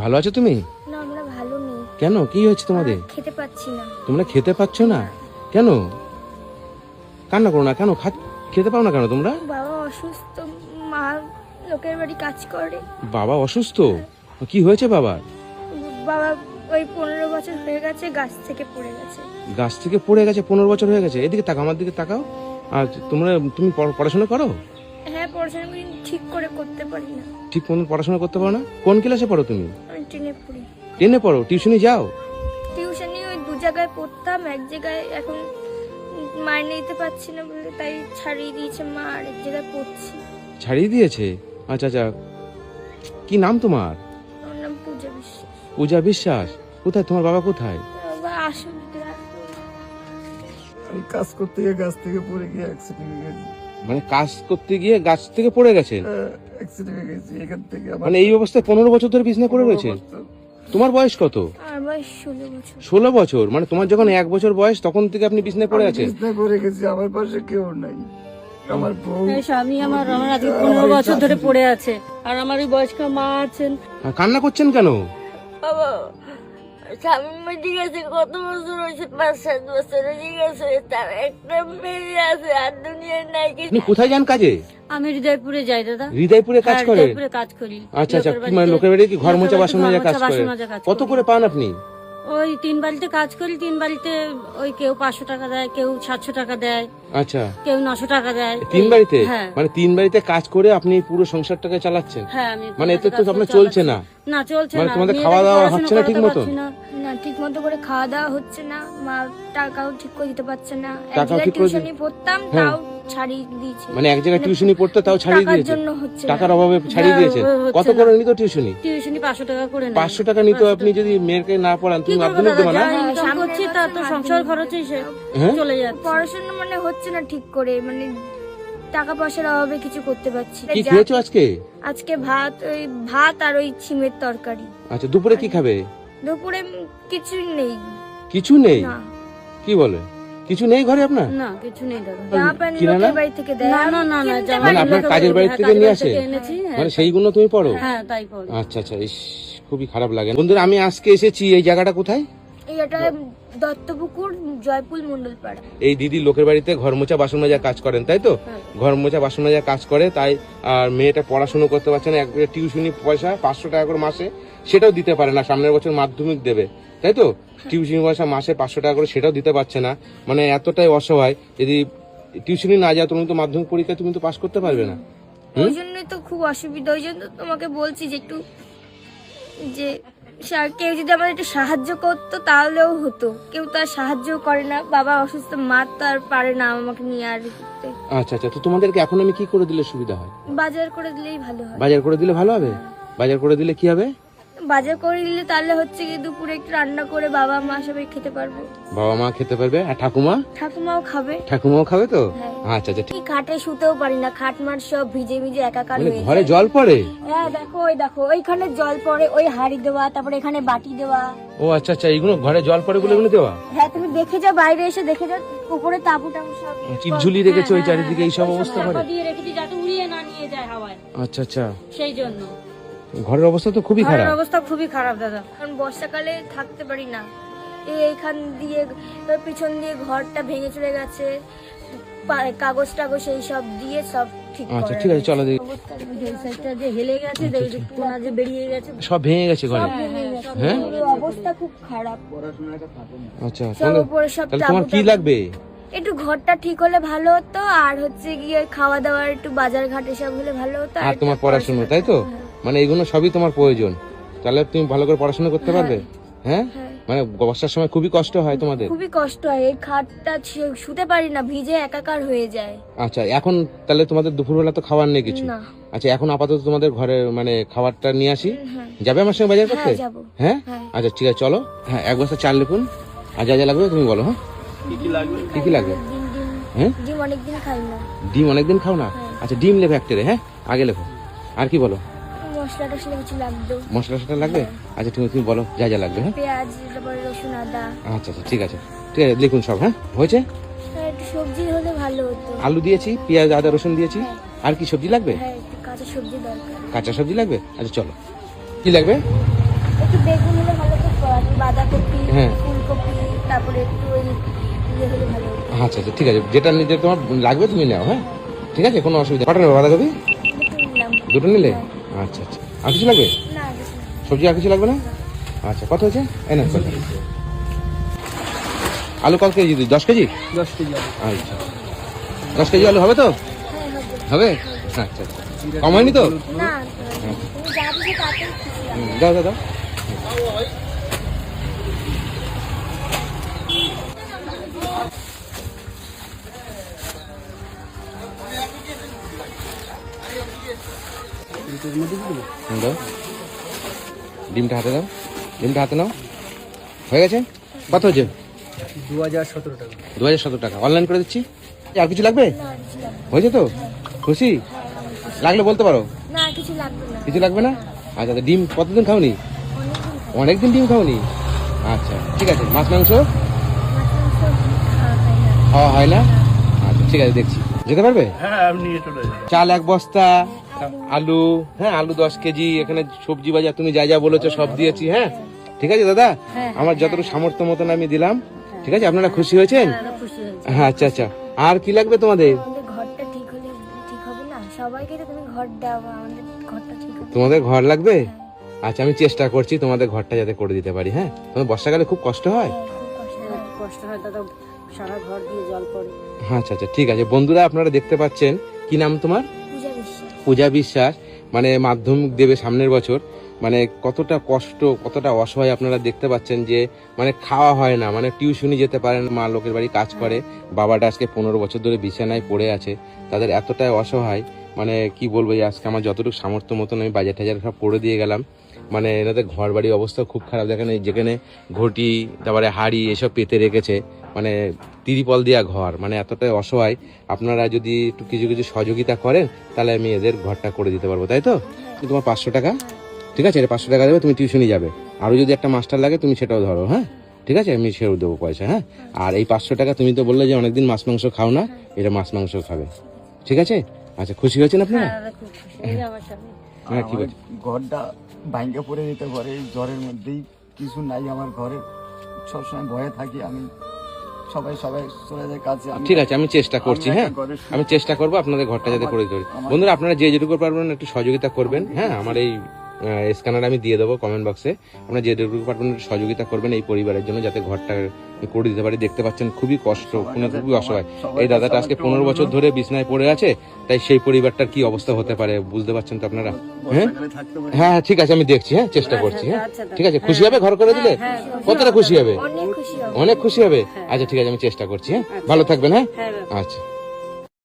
ভালো আছো তুমি? না আমরা ভালো নেই। কেন? কি হয়েছে তোমাদের? খেতে পাচ্ছি না। তোমরা খেতে পাচ্ছ না? কেন? কান্না করো না কেন? খেতে পাও না কেন তোমরা? বাবা অসুস্থ মা লোকের বাড়ি কাজ করে। বাবা অসুস্থ? কি হয়েছে বাবার? বাবা ওই পনেরো বছর হয়ে গেছে গাছ থেকে পড়ে গেছে। গাছ থেকে পড়ে গেছে পনেরো বছর হয়ে গেছে। এদিকে তাকাও আমার দিকে তাকাও। আর তোমরা তুমি পড়াশোনা করো? হ্যাঁ পড়াশোনা ঠিক করে করতে পারি না। ঠিক মতো পড়াশোনা করতে পারো না? কোন ক্লাসে পড়ো তুমি? ট্রেনে পড়ি। টেনে পড়ো? টিউশনি যাও? টিউশনি ওই দু জায়গায় পড়তাম এক জায়গায় এখন মাইনে নিতে পারছি না বলে তাই ছাড়িয়ে দিয়েছে মা আর এক জায়গায় পড়ছি। ছাড়িয়ে দিয়েছে? আচ্ছা আচ্ছা। কি নাম তোমার? আমার নাম পূজা বিশ্বাস। পূজা বিশ্বাস? কোথায়? তোমার বাবা কোথায়? বাবা আসুন আমি কাজ করতে গিয়ে গাছ থেকে পড়ে গিয়ে অ্যাক্সিডেন্ট হয়ে গেছি। মানে কাজ করতে গিয়ে গাছ থেকে পড়ে গেছেন? অ্যাক্সিডেন্ট হয়ে গেছি এখান থেকে আমার মানে এই অবস্থায় পনেরো বছর ধরে বিছনা করে রয়েছে? তোমার বয়স কত? আমার বয়স ষোলো বছর। ষোলো বছর? মানে তোমার যখন এক বছর বয়স তখন থেকে আপনি বিছনায় পড়ে আছেন? পড়ে গেছি আমার পাশে কেউ নাই। আমার বউ এই স্বামী আমার আমার আজকে পনেরো বছর ধরে পড়ে আছে। আর আমার ওই বয়স্ক মা আছেন। আর কান্না করছেন কেন? বাবা স্বামী গেছে কত বছর হয়েছে? পাঁচ সাত বছর হয়ে গেছে তার একটা মেয়ে আছে আর নাই আপনি কোথায় যান কাজে? আমি হৃদয়পুরে যাই দাদা। হৃদয়পুরে কাজ করে? হৃদয়পুরে কাজ করি। আচ্ছা আচ্ছা মানে লোকের বাড়ি কি ঘর লোকের বাসন মাজা কাজ করে? কত করে। পান আপনি? ওই তিন বাড়িতে কাজ করি তিন বাড়িতে ওই কেউ পাঁচশো টাকা দেয় কেউ সাতশো টাকা দেয় আচ্ছা। কেউ নশো টাকা দেয়। তিন বাড়িতে হ্যাঁ। মানে তিন বাড়িতে কাজ করে আপনি পুরো সংসারটাকে চালাচ্ছেন? হ্যাঁ মানে এতে তো আপনার চলছে না? না চলছে মানে না। তোমাদের খাওয়া দাওয়া হচ্ছে না ঠিক মতো না। না ঠিক মতো করে খাওয়া দাওয়া হচ্ছে না। মা টাকাও ঠিক করে দিতে পারছে না। টাকাও ঠিক করে পড়তাম হ্যাঁ। তাও ছাড়িয়ে দিয়েছে। মানে এক জায়গায় টিউশনি পড়তে তাও ছাড়িয়ে দিয়েছে? জন্য হচ্ছে না। টাকার অভাবে ছাড়িয়ে হ্যাঁ, দিয়েছে? হচ্ছে কত না। করে নিত টিউশনি টিউশনি পাঁচশো টাকা করে নেয়। পাঁচশো টাকা নিত আপনি যদি মেয়েকে না পড়ান তুমি মাধ্যমিক না যা ইনকাম করছি তা তো সংসার খরচে সে হ্যাঁ? চলে যাচ্ছে। পড়াশোনা মানে হচ্ছে না ঠিক করে মানে টাকা পয়সার অভাবে কিছু করতে পারছি না। কি যা- খেয়েছো আজকে? আজকে ভাত ওই ভাত আর ওই ছিমের তরকারি। আচ্ছা দুপুরে কি খাবে? দুপুরে উম কিছুই নেই। কিছু নেই? না। কি বলে? কিছু নেই ঘরে আপনার? না কিছু নেই দাদা। বাড়ি থেকে দেয়। না না না না মানে আপনার কাজের বাড়ি থেকে নিয়ে আসে? হ্যাঁ। মানে সেইগুলো তুমি পড়ো? হ্যাঁ তাই পড়ি। আচ্ছা আচ্ছা ইস, খুবই খারাপ লাগে। বন্ধুরা আমি আজকে এসেছি এই জায়গাটা কোথায়? এটা দত্তপুকুর এই দিদি লোকের বাড়িতে ঘর মোছা বাসন মাজা কাজ করেন তাই তো? হ্যাঁ। ঘর মোছা বাসন মাজা কাজ করে তাই আর মেয়েটা পড়াশোনা করতে পারছে না এক টিউশনি পয়সা পাঁচশো টাকা করে মাসে সেটাও দিতে পারে না সামনের বছর মাধ্যমিক দেবে। তাই তো টিউশনি পয়সা মাসে পাঁচশো টাকা করে সেটাও দিতে পারছে না। মানে এতটাই অসহায় যদি টিউশনি না যাও তুমি তো মাধ্যমিক পরীক্ষায় তুমি তো পাশ করতে পারবে না। ওই জন্যই তো খুব অসুবিধা ওই জন্য তোমাকে বলছি যে একটু যে কেউ যদি আমাদের একটু সাহায্য করতো তাহলেও হতো। কেউ তো আর সাহায্য করে না বাবা অসুস্থ মা তো আর পারে না আমাকে নিয়ে আর করতে আচ্ছা আচ্ছা তো তোমাদেরকে এখন আমি কি করে দিলে সুবিধা হয়? বাজার করে দিলেই ভালো হয়। বাজার করে দিলে ভালো হবে? বাজার করে দিলে কি হবে? বাজার করে দিলে তাহলে হচ্ছে কি দুপুরে একটু রান্না করে বাবা মা সবাই খেতে পারব বাবা মা খেতে পারবে আর ঠাকুমা ঠাকুমাও খাবে ঠাকুমাও খাবে তো হ্যাঁ। আচ্ছা আচ্ছা ঠিক খাটে শুতেও পারি না খাট মাট সব ভিজে ভিজে একাকার মানে হয়ে ঘরে জল পড়ে হ্যাঁ দেখো ওই দেখো ওইখানে জল পড়ে ওই হাড়ি দেওয়া তারপরে এখানে বাটি দেওয়া ও আচ্ছা আচ্ছা এইগুলো ঘরে জল পড়ে বলে এগুলো দেওয়া হ্যাঁ তুমি দেখে যাও বাইরে এসে দেখে যাও উপরে তাবু টাবু সব চিপ ঝুলি রেখেছে ওই চারিদিকে এই সব অবস্থা করে দিয়ে রেখেছি যাতে উড়িয়ে না নিয়ে যায় হাওয়ায় আচ্ছা আচ্ছা সেই জন্য ঘরের অবস্থা তো খুবই ঘরের খারাপ। অবস্থা খুবই খারাপ দাদা। কারণ বর্ষাকালে থাকতে পারি না। এইখান দিয়ে পিছন দিয়ে ঘরটা ভেঙে চলে গেছে। কাগজ টাগজ এই সব দিয়ে সব ঠিক আচ্ছা ঠিক আছে চলো দেখি। সাইডটা যে হেলে গেছে দেখো কোনা যে বেরিয়ে গেছে। সব ভেঙে গেছে ঘরে। হ্যাঁ? অবস্থা খুব খারাপ। আচ্ছা তাহলে উপরে সব তাহলে তোমার কি লাগবে? একটু ঘরটা ঠিক হলে ভালো হতো আর হচ্ছে গিয়ে খাওয়া দাওয়ার একটু বাজার ঘাট এসব হলে ভালো হতো আর তোমার পড়াশোনা তাই তো? মানে এগুলো সবই তোমার প্রয়োজন। তাহলে তুমি ভালো করে পড়াশোনা করতে পারবে? হ্যাঁ? হ্যাঁ। মানে বর্ষার সময় খুবই কষ্ট হয় তোমাদের? খুবই কষ্ট হয়। এই খাটটা শুতে পারি না ভিজে একাকার হয়ে যায়। আচ্ছা এখন তাহলে তোমাদের দুপুরবেলা তো খাবার নেই কিছু? আচ্ছা এখন আপাতত তোমাদের ঘরে মানে খাবারটা নিয়ে আসি? হ্যাঁ। যাবে আমার সঙ্গে বাজার করতে? হ্যাঁ যাব। হ্যাঁ? হ্যাঁ। আচ্ছা ঠিক আছে চলো। হ্যাঁ এক বস্তা চাল লিখুন। আর যা যা লাগবে তুমি বলো হ্যাঁ? কি কি লাগবে? ডিম ডিম। হ্যাঁ? ডিম অনেকদিন খাই না। ডিম অনেকদিন খাও না? আচ্ছা ডিম লেবে একটা রে, হ্যাঁ? আগে লেখো। আর কি বলো? মশলা কিছু টশলা লাগবে? আচ্ছা তুমি তুমি বলো যা যা লাগবে হ্যাঁ? পেঁয়াজ তারপরে রসুন আদা। আচ্ছা আচ্ছা ঠিক আছে। ঠিক আছে লিখুন সব হ্যাঁ? হয়েছে? একটু সবজি হলে ভালো হতো। আলু দিয়েছি পেঁয়াজ আদা রসুন দিয়েছি। আর কি সবজি লাগবে? হ্যাঁ কাঁচা সবজি দরকার। কাঁচা সবজি লাগবে? আচ্ছা চলো। কি লাগবে? একটু বেগুন হলে ভালো তো বাঁধাকপি হ্যাঁ। ফুলকপি তারপরে একটু ওই ইয়ে। আচ্ছা আচ্ছা ঠিক আছে। যেটা নিজে তোমার লাগবে তুমি নাও হ্যাঁ? ঠিক আছে কোনো অসুবিধা নেবে বাঁধাকপি? দুটো নিলে? আচ্ছা আচ্ছা। আর কিছু লাগবে। সবজি আর কিছু লাগবে না? আচ্ছা কত হয়েছে? এনে কত? আলু কত কেজি? দশ কেজি? দশ কেজি আচ্ছা। দশ কেজি আলু হবে তো? হ্যাঁ হবে? আচ্ছা আচ্ছা। কম হয়নি তো? দাও দাও দাও। দাও। ডিমটা হাতে দাও। ডিমটা হাতে নাও। হয়ে গেছে? কত হয়েছে? দু হাজার সতেরো টাকা। দু হাজার সতেরো টাকা। অনলাইন করে দিচ্ছি? আর কিছু লাগবে। হয়েছে তো? খুশি? লাগলে বলতে পারো। কিছু লাগবে না। কিছু লাগবে না? আচ্ছা ডিম কতদিন খাওনি? অনেকদিন খাই। অনেকদিন ডিম খাওনি? আচ্ছা ঠিক আছে। মাছ মাংস? খাওয়া হয় না? খাওয়া হয় না? আচ্ছা ঠিক আছে দেখছি। যেতে পারবে? হ্যাঁ চাল এক বস্তা আলু। হ্যাঁ আলু দশ কেজি এখানে সবজি বাজার তুমি যা যা বলেছ সব দিয়েছি হ্যাঁ। ঠিক আছে দাদা? আমার যতটুকু সামর্থ্য মতন আমি দিলাম ঠিক আছে? আপনারা খুশি হয়েছেন? হ্যাঁ আচ্ছা আচ্ছা। আর কি লাগবে তোমাদের? আমাদের ঘরটা ঠিক হলে ঠিক হবে না? সবাইকে তো তুমি ঘর দাও আমাদের ঘরটা ঠিক হবে তোমাদের ঘর লাগবে? আচ্ছা আমি চেষ্টা করছি তোমাদের ঘরটা যাতে করে দিতে পারি হ্যাঁ? তোমার বর্ষাকালে খুব কষ্ট হয়? হ্যাঁ, খুব কষ্ট হয়। কষ্ট হয় দাদা। সারা ঘর দিয়ে জল পড়ে। আচ্ছা আচ্ছা ঠিক আছে। বন্ধুরা আপনারা দেখতে পাচ্ছেন। কি নাম তোমার? পূজা বিশ্বাস মানে মাধ্যমিক দেবে সামনের বছর মানে কতটা কষ্ট, কতটা অসহায় আপনারা দেখতে পাচ্ছেন যে মানে খাওয়া হয় না মানে টিউশনি যেতে পারেন মা লোকের বাড়ি কাজ করে, বাবাটা আজকে পনেরো বছর ধরে বিছানায় পড়ে আছে, তাদের এতটাই অসহায় মানে কি বলব যে আজকে আমার যতটুকু সামর্থ্য মতন আমি বাজার টাজার সব করে দিয়ে গেলাম মানে এনাদের ঘর বাড়ির অবস্থা খুব খারাপ, দেখেন যেখানে ঘটি, তারপরে হাড়ি এসব পেতে রেখেছে মানে তিরিপল দেওয়া ঘর মানে এতটাই অসহায়। আপনারা যদি একটু কিছু কিছু সহযোগিতা করেন তাহলে আমি এদের ঘরটা করে দিতে পারব তাই তো? তোমার পাঁচশো টাকা? ঠিক আছে এটা পাঁচশো টাকা দেবে তুমি টিউশনি যাবে। আরও যদি একটা মাস্টার লাগে তুমি সেটাও ধরো হ্যাঁ? ঠিক আছে আমি সেও দেবো পয়সা হ্যাঁ? আর এই পাঁচশো টাকা তুমি তো বললে যে অনেকদিন মাছ মাংস খাও না এটা মাছ মাংস খাবে। ঠিক আছে? আচ্ছা খুশি হয়েছেন আপনারা? দাদা খুব খুশি। এই যে আমার স্বামী। হ্যাঁ কি বলছি ঘরটা ভাঙ্গে পড়ে যেতে পারে এই জ্বরের মধ্যেই। কিছু নাই আমার ঘরে। সবসময় ভয়ে থাকি আমি। সবাই সবাই চলে যায় কাজে। আমি ঠিক আছে আমি চেষ্টা করছি হ্যাঁ একটা ঘরে শুয়ে- আমি চেষ্টা করব আপনাদের ঘরটা যাতে করে দিতে পারি বন্ধুরা আপনারা যে যেটুকু পারবেন একটু সহযোগিতা করবেন হ্যাঁ? আমার এই স্ক্যানার আমি দিয়ে দেবো কমেন্ট বক্সে আপনারা যে যেটুকু পারবেন সহযোগিতা করবেন এই পরিবারের জন্য যাতে ঘরটা করে দিতে পারি। দেখতে পাচ্ছেন খুবই কষ্ট কোনো খুবই অসহায়। এই দাদাটা আজকে পনেরো বছর ধরে বিছনায় পড়ে আছে তাই সেই পরিবারটার কি অবস্থা হতে পারে বুঝতে পারছেন তো আপনারা? হ্যাঁ? হ্যাঁ হ্যাঁ ঠিক আছে আমি দেখছি হ্যাঁ চেষ্টা করছি হ্যাঁ। আচ্ছা, ঠিক আছে খুশি হবে ঘর করে দিলে? কতটা খুশি হবে? অনেক খুশি হবে। অনেক খুশি হবে? আচ্ছা ঠিক আছে আমি চেষ্টা করছি হ্যাঁ। ভালো থাকবেন হ্যাঁ? হ্যাঁ আচ্ছা।